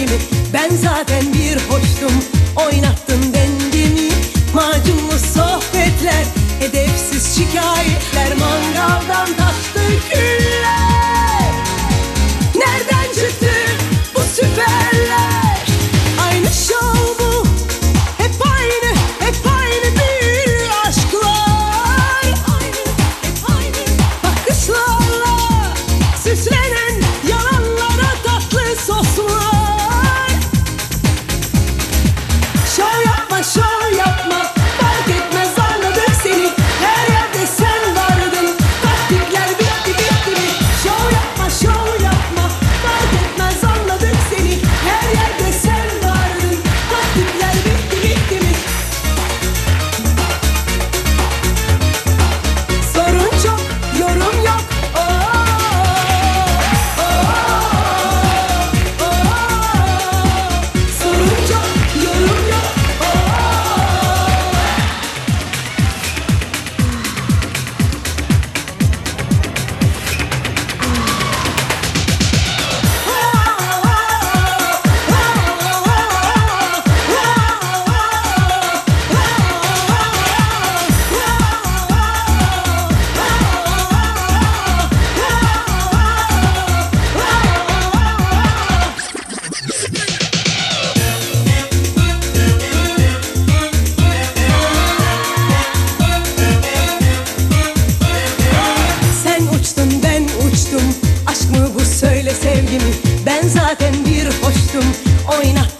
rengimi Ben zaten bir hoştum. Oynattın dengimi Macunlu sohbetler edepsiz şikayetler Mantıklı Ben zaten bir hoştum oynat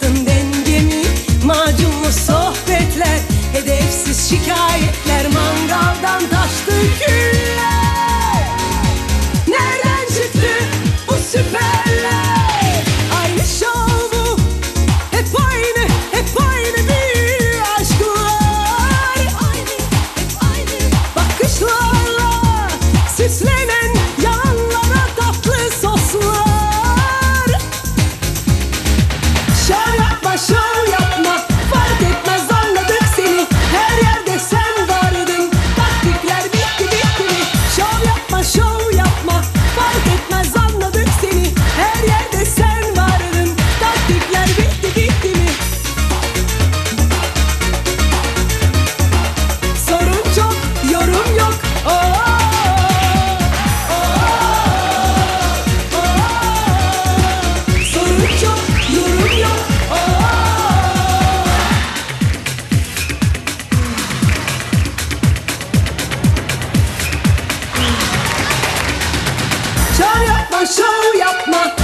Şov yapma, şov yapma.